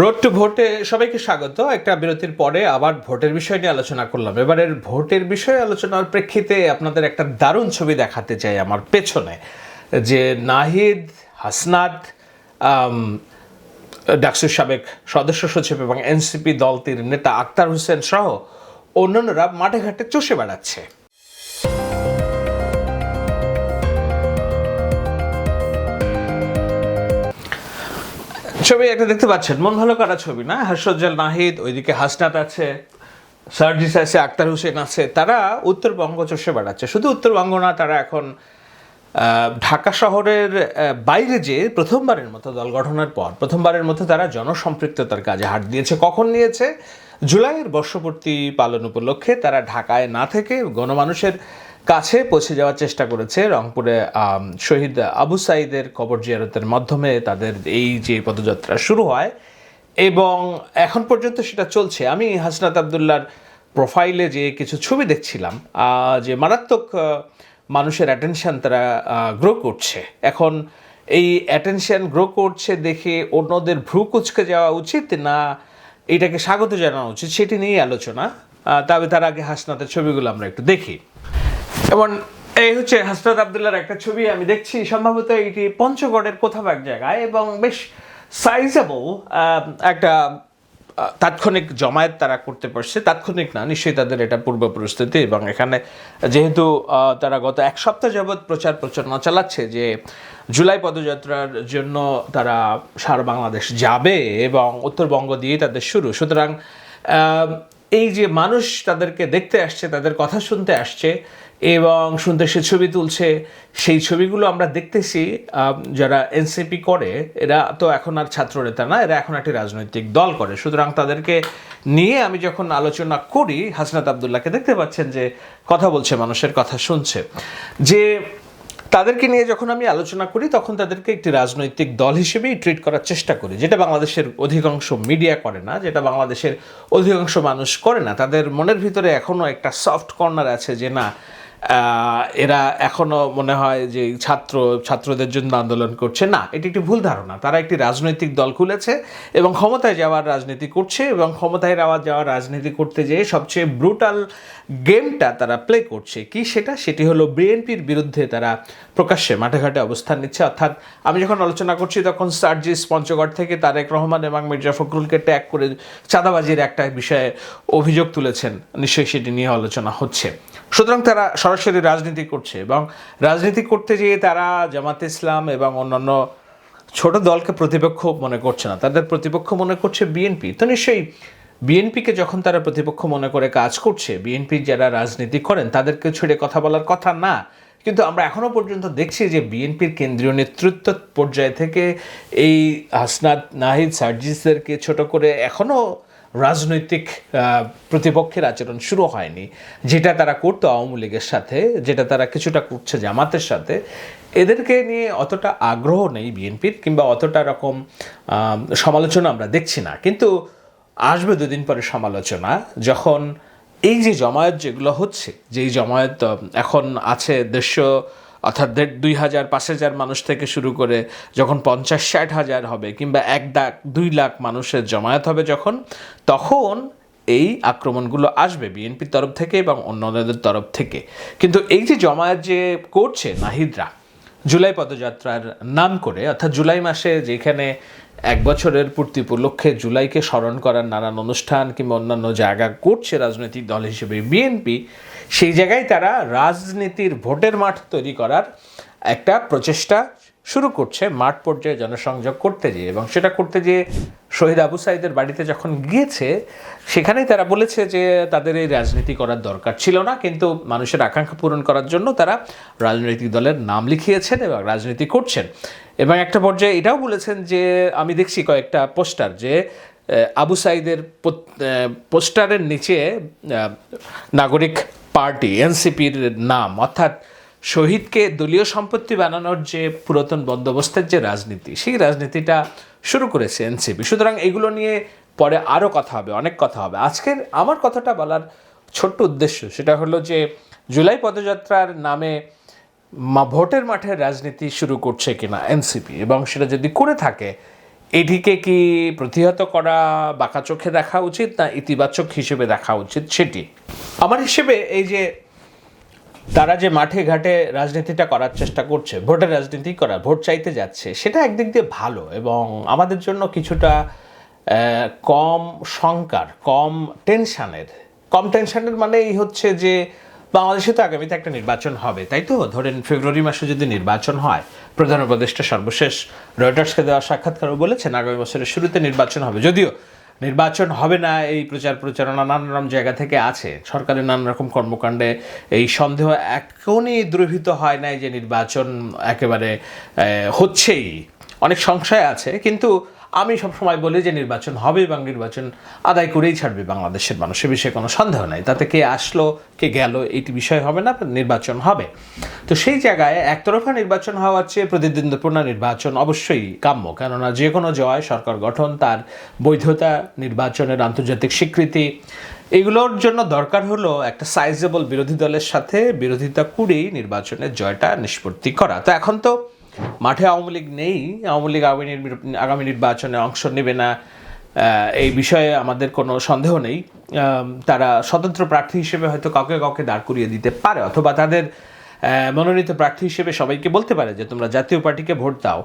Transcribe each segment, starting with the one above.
Road two ভোটে সবাইকে স্বাগত। একটা বিরতির পরে আবার ভোটের বিষয় নিয়ে আলোচনা করলাম। এবারের ভোটের বিষয়ে আলোচনার প্রেক্ষিতে আপনাদের একটা দারুণ ছবি দেখাতে চাই আমার পেছনে। যে নাহিদ, হাসনাত ডাকসুর সাবেক সদস্য সচিব এবং এনসিপি দলটির নেতা আক্তার হোসেন সহ অন্যান্যরা মাঠে ঘাটে চষে বেড়াচ্ছে। ছবি একটা দেখতে পাচ্ছেন। মন ভালো করা ছবি, না? হর্ষোজ্জ্বল নাহিদ, ওইদিকে হাসনাত আছে, সার্জিস আছে, আক্তার হোসেন আছে, তারা উত্তরবঙ্গ চষে বেড়াচ্ছে। শুধু উত্তরবঙ্গ না, তারা এখন ঢাকা শহরের বাইরে যে প্রথমবারের মতো দল গঠনের পর, প্রথমবারের মতো তারা জনসম্পৃক্ততার কাজে হাত দিয়েছে। কখন নিয়েছে? জুলাইয়ের বর্ষপূর্তি পালন উপলক্ষে তারা ঢাকায় না থেকে গণমানুষের কাছে পৌঁছে যাওয়ার চেষ্টা করেছে রংপুরে শহীদ আবু সাইদের কবর জিয়ারতের মাধ্যমে তাদের এই যে পদযাত্রা শুরু হয় এবং এখন পর্যন্ত সেটা চলছে। আমি হাসনাত আবদুল্লার প্রোফাইলে যে কিছু ছবি দেখছিলাম যে মারাত্মক মানুষের অ্যাটেনশান তারা গ্রো করছে। এখন এই অ্যাটেনশন গ্রো করছে দেখে অন্যদের ভ্রু কুচকে যাওয়া উচিত না এটাকে স্বাগত জানানো উচিত, সেটি নিয়েই আলোচনা। তবে তার আগে হাসনাতের ছবিগুলো আমরা একটু দেখি। এবং এই হচ্ছে হাসনাত আবদুল্লার একটা ছবি, আমি দেখছি। সম্ভবত এটি পঞ্চগড়ের কোথাও এক জায়গায় এবং বেশ সাইজেবল একটা তাৎক্ষণিক জমায়েত তারা করতে পারছে। তাৎক্ষণিক না, নিশ্চয়ই তাদের এটা পূর্ব প্রস্তুতি এবং এখানে যেহেতু তারা গত এক সপ্তাহ যাবৎ প্রচার প্রচারণা চালাচ্ছে যে জুলাই পদযাত্রার জন্য তারা সারা বাংলাদেশ যাবে এবং উত্তরবঙ্গ দিয়ে তাদের শুরু। সুতরাং এই যে মানুষ তাদেরকে দেখতে আসছে, তাদের কথা শুনতে আসছে এবং শুনতে সে ছবি তুলছে, সেই ছবিগুলো আমরা দেখতেছি যারা এনসিপি করে, এরা তো এখন আর ছাত্র নেতা না, এরা এখন একটি রাজনৈতিক দল করে। সুতরাং তাদেরকে নিয়ে আমি যখন আলোচনা করি, হাসনাত আবদুল্লাহকে দেখতে পাচ্ছেন যে কথা বলছে, মানুষের কথা শুনছে। যে তাদেরকে নিয়ে যখন আমি আলোচনা করি, তখন তাদেরকে একটি রাজনৈতিক দল হিসেবেই ট্রিট করার চেষ্টা করি, যেটা বাংলাদেশের অধিকাংশ মিডিয়া করে না, যেটা বাংলাদেশের অধিকাংশ মানুষ করে না। তাদের মনের ভিতরে এখনও একটা সফট কর্নার আছে যে, না এরা এখনও মনে হয় যে ছাত্র, ছাত্রদের জন্য আন্দোলন করছে। না, এটি একটি ভুল ধারণা। তারা একটি রাজনৈতিক দল খুলেছে এবং ক্ষমতায় যাওয়ার রাজনীতি করছে এবং ক্ষমতায় যাওয়ার যাওয়ার রাজনীতি করতে যেয়ে সবচেয়ে ব্রুটাল গেমটা তারা প্লে করছে। কি সেটা? সেটি হলো বিএনপির বিরুদ্ধে তারা প্রকাশ্যে মাঠে ঘাটে অবস্থান নিচ্ছে। অর্থাৎ আমি যখন আলোচনা করছি, তখন সার্জিস পঞ্চগড় থেকে তারেক রহমান এবং মির্জা ফখরুলকে ট্যাগ করে চাঁদাবাজির একটা বিষয়ে অভিযোগ তুলেছেন। নিশ্চয়ই সেটি নিয়ে আলোচনা হচ্ছে। সুতরাং তারা সরাসরি রাজনীতি করছে এবং রাজনীতি করতে গিয়ে তারা জামাত ইসলাম এবং অন্যান্য ছোট দলকে প্রতিপক্ষ মনে করছে না। তাদের প্রতিপক্ষ মনে করছে বিএনপি তো নিশ্চয়ই বিএনপিকে যখন তারা প্রতিপক্ষ মনে করে কাজ করছে বিএনপির যারা রাজনীতি করেন, তাদেরকে ছেড়ে কথা বলার কথা না। কিন্তু আমরা এখনও পর্যন্ত দেখছি যে বিএনপির কেন্দ্রীয় নেতৃত্ব পর্যায় থেকে এই হাসনাত নাহিদ সার্জিসদেরকে ছোট করে এখনও রাজনৈতিক প্রতিপক্ষের আচরণ শুরু হয়নি, যেটা তারা করতো আওয়ামী লীগের সাথে, যেটা তারা কিছুটা করছে জামাতের সাথে, এদেরকে নিয়ে অতটা আগ্রহ নেই বিএনপির, কিংবা অতটা রকম সমালোচনা আমরা দেখছি না। কিন্তু আসবে দুদিন পরে সমালোচনা, যখন এই যে জমায়েত যেগুলো হচ্ছে, যেই জমায়েত এখন আছে দেড়শো অর্থাৎ দেড় দুই হাজার, পাঁচ হাজার মানুষ থেকে শুরু করে যখন পঞ্চাশ, ষাট হাজার হবে কিংবা এক লাখ, দুই লাখ মানুষের জমায়েত হবে যখন, তখন এই আক্রমণগুলো আসবে বিএনপির তরফ থেকে এবং অন্যদের তরফ থেকে। কিন্তু এই যে জমায়েত যে করছে নাহিদরা জুলাই পদযাত্রার নাম করে, অর্থাৎ জুলাই মাসে যেখানে এক বছরের পূর্তি উপলক্ষে জুলাইকে স্মরণ করার নানান অনুষ্ঠান কিংবা অন্যান্য জায়গা করছে রাজনৈতিক দল হিসেবে বিএনপি, সেই জায়গায় তারা রাজনীতির ভোটের মাঠ তৈরি করার একটা প্রচেষ্টা শুরু করছে মাঠ পর্যায়ে জনসংযোগ করতে যেয়ে এবং সেটা করতে যেয়ে শহীদ আবু সাইদের বাড়িতে যখন গিয়েছে, সেখানেই তারা বলেছে যে তাদের এই রাজনীতি করার দরকার ছিল না, কিন্তু মানুষের আকাঙ্ক্ষা পূরণ করার জন্য তারা রাজনৈতিক দলের নাম লিখিয়েছেন এবং রাজনীতি করছেন। এবং একটা পর্যায়ে এটাও বলেছেন যে, আমি দেখছি কয়েকটা পোস্টার যে আবু সাইদের পোস্টারের নিচে নাগরিক পার্টি, এনসিপির নাম, অর্থাৎ শহীদকে দলীয় সম্পত্তি বানানোর যে পুরাতন বন্দোবস্তের যে রাজনীতি, সেই রাজনীতিটা শুরু করেছে এনসিপি। সুতরাং এগুলো নিয়ে পরে আরও কথা হবে, অনেক কথা হবে। আজকের আমার কথাটা বলার ছোট্ট উদ্দেশ্য সেটা হলো যে, জুলাই পদযাত্রার নামে মা, ভোটের মাঠে রাজনীতি শুরু করছে কিনা এনসিপি এবং সেটা যদি করে থাকে এটিকে কি প্রতিহত করা বাঁকা চোখে দেখা উচিত না ইতিবাচক হিসেবে দেখা উচিত সেটি? আমার হিসেবে এই যে তারা যে মাঠে ঘাটে রাজনীতিটা করার চেষ্টা করছে, ভোটের রাজনীতি করা ভোট চাইতে যাচ্ছে, সেটা একদিক দিয়ে ভালো এবং আমাদের জন্য কিছুটা কম শঙ্কার কম টেনশানের কম টেনশানের মানে এই হচ্ছে যে বাংলাদেশে তো আগামীতে একটা নির্বাচন হবে, তাই তো? ধরেন ফেব্রুয়ারি মাসে যদি নির্বাচন হয়, প্রধান উপদেষ্টা সর্বশেষ রয়টার্সকে দেওয়া সাক্ষাৎকারও বলেছেন, আগামী বছরের শুরুতে নির্বাচন হবে, যদিও নির্বাচন হবে না, এই প্রচার প্রচারণা নানান রকম জায়গা থেকে আছে। সরকারের নানান রকম কর্মকাণ্ডে এই সন্দেহ এখনই দ্রবীভূত হয় নাই যে নির্বাচন একেবারে হচ্ছেই। অনেক সংশয় আছে, কিন্তু আমি সবসময় বলি যে নির্বাচন হবে এবং নির্বাচন আদায় করেই ছাড়বে বাংলাদেশের মানুষের বিষয়ে কোনো সন্দেহ নাই। তাতে কে আসলো, কে গেল এইটি বিষয় হবে না, নির্বাচন হবে। তো সেই জায়গায় একতরফা নির্বাচন হওয়ার চেয়ে প্রতিদ্বন্দ্বপূর্ণ নির্বাচন অবশ্যই কাম্য, কেননা যে কোনো জয় সরকার গঠন, তার বৈধতা, নির্বাচনের আন্তর্জাতিক স্বীকৃতি, এগুলোর জন্য দরকার হলো একটা সাইজেবল বিরোধী দলের সাথে বিরোধিতা করেই নির্বাচনের জয়টা নিষ্পত্তি করা। তো এখন তো মাঠে আওয়ামী লীগ নেই, আওয়ামী লীগ আগামী আগামী নির্বাচনে অংশ নেবে না এই বিষয়ে আমাদের কোনো সন্দেহ নেই। তারা স্বতন্ত্র প্রার্থী হিসেবে হয়তো কাউকে কাউকে দাঁড় করিয়ে দিতে পারে, অথবা তাদের মনোনীত প্রার্থী হিসেবে সবাইকে বলতে পারে যে তোমরা জাতীয় পার্টিকে ভোট দাও।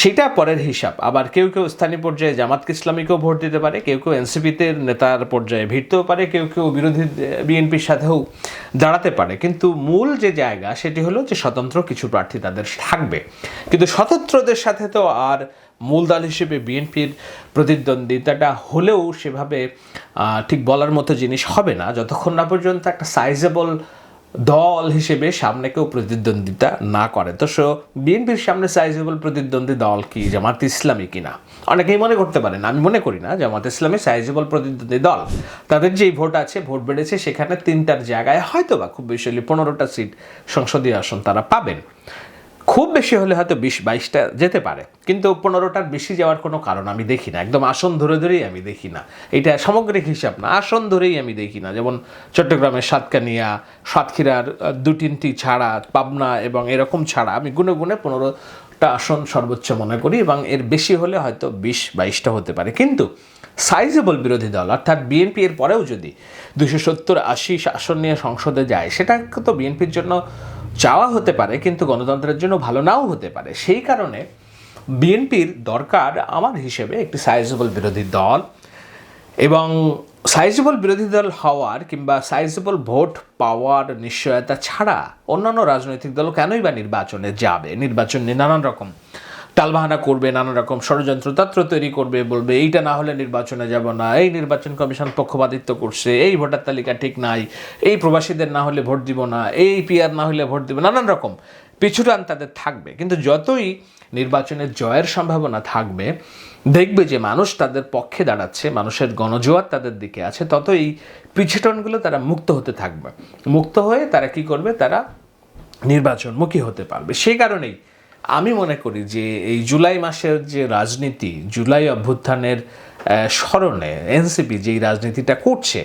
সেটা পরের হিসাব। আবার কেউ কেউ স্থানীয় পর্যায়ে জামাতকে ইসলামীকেও ভোট দিতে পারে, কেউ কেউ এনসিপিতে নেতার পর্যায়ে ভিড়তেও পারে, কেউ কেউ বিরোধী বিএনপির সাথেও দাঁড়াতে পারে। কিন্তু মূল যে জায়গা সেটি হলো যে স্বতন্ত্র কিছু প্রার্থী তাদের থাকবে। কিন্তু স্বতন্ত্রদের সাথে তো আর মূল দল হিসেবে বিএনপির প্রতিদ্বন্দ্বিতাটা হলেও সেভাবে ঠিক বলার মতো জিনিস হবে না। যতক্ষণ না পর্যন্ত একটা সাইজেবল দল হিসেবে সামনে কেউ প্রতিদ্বন্দ্বিতা না করে। তো সো, বিএনপির সামনে সাইজেবল প্রতিদ্বন্দ্বী দল কি জামাত ইসলামী কিনা? অনেকেই মনে করতে পারেন, আমি মনে করি না জামাত ইসলামী সাইজেবল প্রতিদ্বন্দ্বী দল। তাদের যেই ভোট আছে, ভোট বেড়েছে, সেখানে তিনটার জায়গায় হয়তো বা খুব বেশি হলে পনেরোটা সিট সংসদীয় আসন তারা পাবেন। খুব বেশি হলে হয়তো বিশ, বাইশটা যেতে পারে। কিন্তু পনেরোটার বেশি যাওয়ার কোনো কারণ আমি দেখি না। একদম আসন ধরে ধরেই আমি দেখি না। এটা সামগ্রিক হিসাব না, আসন ধরেই আমি দেখি না। যেমন চট্টগ্রামের সাতকানিয়া, সাতক্ষীরার দু তিনটি ছাড়া, পাবনা এবং এরকম ছাড়া আমি গুনে গুনে পনেরোটা আসন সর্বোচ্চ মনে করি এবং এর বেশি হলে হয়তো বিশ, বাইশটা হতে পারে। কিন্তু সাইজেবল বিরোধী দল, অর্থাৎ বিএনপি এর পরেও যদি দুশো সত্তর, আশি আসন নিয়ে সংসদে যায়, সেটা তো বিএনপির জন্য চাওয়া হতে পারে, কিন্তু গণতন্ত্রের জন্য ভালো নাও হতে পারে। সেই কারণে বিএনপির দরকার আমার হিসেবে একটি সাইজেবল বিরোধী দল এবং সাইজেবল বিরোধী দল হওয়ার কিংবা সাইজেবল ভোট পাওয়ার নিশ্চয়তা ছাড়া অন্যান্য রাজনৈতিক দল কেনই বা নির্বাচনে যাবে? নির্বাচন নিয়ে নানান রকম টালবাহানা করবে, নানা রকম ষড়যন্ত্র তত্র তৈরি করবে, বলবে, এইটা না হলে নির্বাচনে যাব না। এই নির্বাচন কমিশন পক্ষপাতিত্ব করছে। এই ভোটার তালিকা ঠিক নাই। এই প্রবাসীদের না হলে ভোট দিব না। এই পিআর না হলে ভোট দিব নানান রকম পিছুটান তাদের থাকবে। কিন্তু যতই নির্বাচনের জয়ের সম্ভাবনা থাকবে, দেখবে যে মানুষ তাদের পক্ষে দাঁড়াচ্ছে, মানুষের গণজোয়ার তাদের দিকে আছে তত এই পিছুটনগুলো তারা মুক্ত হতে থাকবে। মুক্ত হয়ে তারা কি করবে? তারা নির্বাচনমুখী হতে পারবে। সেই কারণেই আমি মনে করি যে এই জুলাই মাসের যে রাজনীতি, জুলাই অভ্যুত্থানের স্মরণে এনসিপি যেই রাজনীতিটা করছে,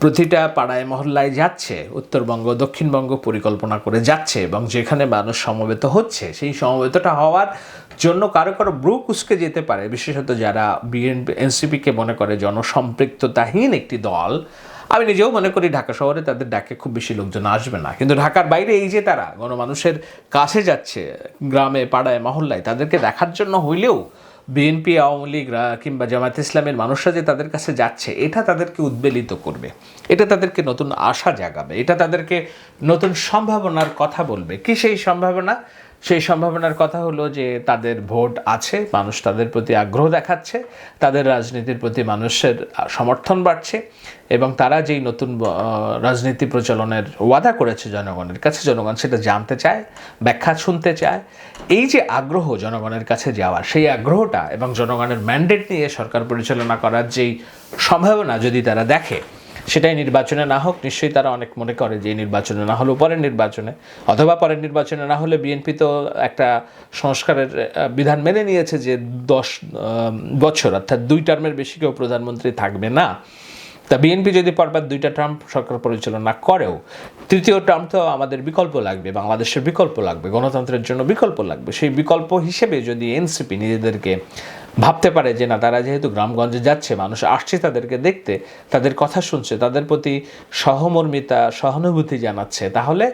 প্রতিটা পাড়ায় মহল্লায় যাচ্ছে, উত্তরবঙ্গ, দক্ষিণবঙ্গ পরিকল্পনা করে যাচ্ছে এবং যেখানে মানুষ সমবেত হচ্ছে, সেই সমবেতটা হওয়ার জন্য কারও কারও ব্রু কুচকে যেতে পারে। বিশেষত যারা বিএনপি এনসিপিকে মনে করে জনসম্পৃক্ততাহীন একটি দল আমি নিজেও মনে করি ঢাকা শহরে তাদের ডাকে খুব বেশি লোকজন আসবে না। কিন্তু ঢাকার বাইরে এই যে তারা গণমানুষের কাছে যাচ্ছে, গ্রামে, পাড়ায়, মহল্লায়, তাদেরকে দেখার জন্য হইলেও বিএনপি, আওয়ামী লীগ কিংবা জামায়াত ইসলামের মানুষরা যে তাদের কাছে যাচ্ছে, এটা তাদেরকে উদ্বেলিত করবে। এটা তাদেরকে নতুন আশা জাগাবে। এটা তাদেরকে নতুন সম্ভাবনার কথা বলবে। কি সেই সম্ভাবনা? সেই সম্ভাবনার কথা হলো যে তাদের ভোট আছে, মানুষ তাদের প্রতি আগ্রহ দেখাচ্ছে, তাদের রাজনীতির প্রতি মানুষের সমর্থন বাড়ছে এবং তারা যেই নতুন রাজনীতি প্রচলনের ওয়াদা করেছে জনগণের কাছে, জনগণ সেটা জানতে চায়, ব্যাখ্যা শুনতে চায়, এই যে আগ্রহ জনগণের কাছে যাওয়ার সেই আগ্রহটা এবং জনগণের ম্যান্ডেট নিয়ে সরকার পরিচালনা করার যেই সম্ভাবনা যদি তারা দেখে সেটাই নির্বাচনে না হোক, নিশ্চয়ই তারা অনেক মনে করে যে নির্বাচনে না হলেও পরের নির্বাচনে, অথবা পরের নির্বাচনে না হলে বিএনপি তো একটা সংস্কারের বিধান মেনে নিয়েছে যে দশ বছর, অর্থাৎ দুই টার্মের বেশি কেউ প্রধানমন্ত্রী থাকবে না। তা বিএনপি যদি পরপর দুইটা টার্ম সরকার পরিচালনা করেও, তৃতীয় টার্ম তো আমাদের বিকল্প লাগবে, বাংলাদেশের বিকল্প লাগবে, গণতন্ত্রের জন্য বিকল্প লাগবে। সেই বিকল্প হিসেবে যদি এনসিপি নিজেদেরকে ভাবতে পারে যে না, তারা যেহেতু গ্রামগঞ্জে যাচ্ছে, মানুষ আসছে তাদেরকে দেখতে, তাদের কথা শুনছে, তাদের প্রতি সহমর্মিতা, সহানুভূতি জানাচ্ছে, তাহলে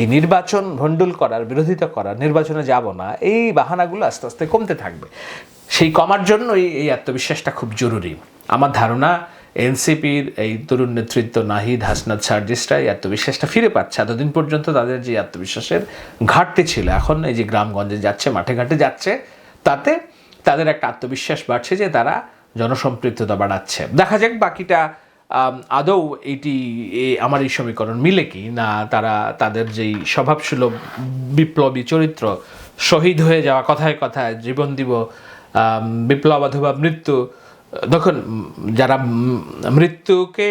এই নির্বাচন ভণ্ডুল করার, বিরোধিতা করার, নির্বাচনে যাব না, এই বাহানাগুলো আস্তে আস্তে কমতে থাকবে। সেই কমার জন্যই এই আত্মবিশ্বাসটা খুব জরুরি। আমার ধারণা এনসিপির এই তরুণ নেতৃত্ব নাহিদ হাসনাত সার্জিসরা এই আত্মবিশ্বাসটা ফিরে পাচ্ছে। এতদিন পর্যন্ত তাদের যে আত্মবিশ্বাসের ঘাটতি ছিল, এখন এই যে গ্রামগঞ্জে যাচ্ছে, মাঠে ঘাটে যাচ্ছে, তাতে তাদের একটা আত্মবিশ্বাস বাড়ছে যে তারা জনসম্পৃক্ততা বাড়াচ্ছে। দেখা যাক বাকিটা আদৌ এইটি এ- আমার এই সমীকরণ মিলে কি না তারা তাদের যেই স্বভাবসুলভ বিপ্লবী চরিত্র, শহীদ হয়ে যাওয়া কথায় কথায় জীবন দিব বিপ্লব অথবা মৃত্যু দেখুন যারা মৃত্যুকে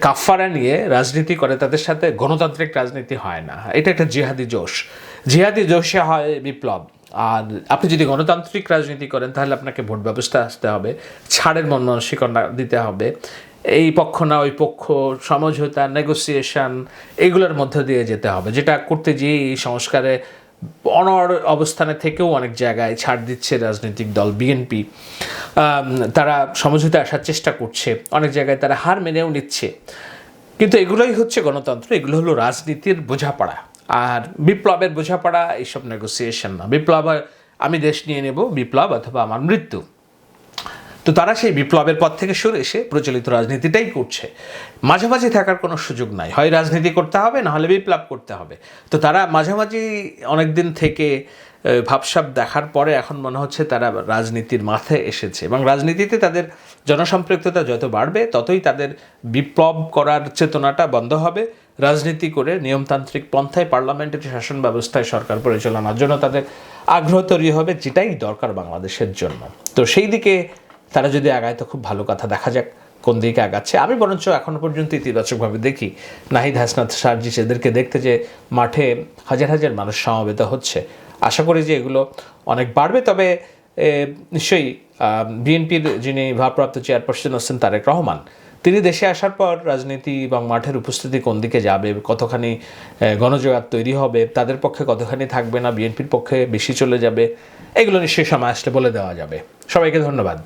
কাফারা নিয়ে রাজনীতি করে, তাদের সাথে গণতান্ত্রিক রাজনীতি হয় না। এটা একটা জিহাদি জোশ। জিহাদি জোশে হয় বিপ্লব। আর আপনি যদি গণতান্ত্রিক রাজনীতি করেন, তাহলে আপনাকে ভোট ব্যবস্থা আসতে হবে, ছাড়ের মন মানসিকতা দিতে হবে। এই পক্ষ না ওই পক্ষ, সমঝোতা নেগোসিয়েশন এগুলোর মধ্য দিয়ে যেতে হবে। যেটা করতে গিয়ে এই সংস্কারে অনর অবস্থানে থেকেও অনেক জায়গায় ছাড় দিচ্ছে রাজনৈতিক দল বিএনপি তারা সমঝোতা আসার চেষ্টা করছে। অনেক জায়গায় তারা হার মেনেও নিচ্ছে। কিন্তু এগুলোই হচ্ছে গণতন্ত্র, এগুলো হলো রাজনীতির বোঝাপড়া। আর বিপ্লবের বোঝাপড়া এইসব নেগোসিয়েশন না। বিপ্লব আমি দেশ নিয়ে নেব, বিপ্লব অথবা আমার মৃত্যু। তো তারা সেই বিপ্লবের পথ থেকে সরে এসে প্রচলিত রাজনীতিটাই করছে। মাঝামাঝি থাকার কোনো সুযোগ নাই। হয় রাজনীতি করতে হবে, না হলে বিপ্লব করতে হবে। তো তারা মাঝামাঝি অনেক দিন থেকে ভাবসাব দেখার পরে এখন মনে হচ্ছে তারা রাজনীতির মাথায় এসেছে এবং রাজনীতিতে তাদের জনসম্পৃক্ততা যত বাড়বে, ততই তাদের বিপ্লব করার চেতনাটা বন্ধ হবে। রাজনীতি করে নিয়মতান্ত্রিক পন্থায় পার্লামেন্টের শাসন ব্যবস্থায় সরকার পরিচালনার জন্য তাদের আগ্রহ তৈরি হবে, যেটাই দরকার বাংলাদেশের জন্য। তো সেই দিকে তারা যদি আগায়, তো খুব ভালো কথা। দেখা যাক কোন দিকে আগাচ্ছে। আমি বরঞ্চ এখনও পর্যন্ত ইতিবাচকভাবে দেখি। নাহিদ হাসনাত সার্জিস এদেরকে দেখতে যে মাঠে হাজার হাজার মানুষ সমবেত হচ্ছে। আশা করি যে এগুলো অনেক বাড়বে। তবে নিশ্চয়ই বিএনপির যিনি ভারপ্রাপ্ত চেয়ারপারসন হচ্ছেন তারেক রহমান, তিনি দেশে আসার পর রাজনীতি এবং মাঠের উপস্থিতি কোন দিকে যাবে, কতখানি গণজোগাড় তৈরি হবে, তাদের পক্ষে কতখানি থাকবে না, বিএনপির পক্ষে বেশি চলে যাবে, এগুলো নিশ্চয়ই সময় আসলে বলে দেওয়া যাবে। সবাইকে ধন্যবাদ।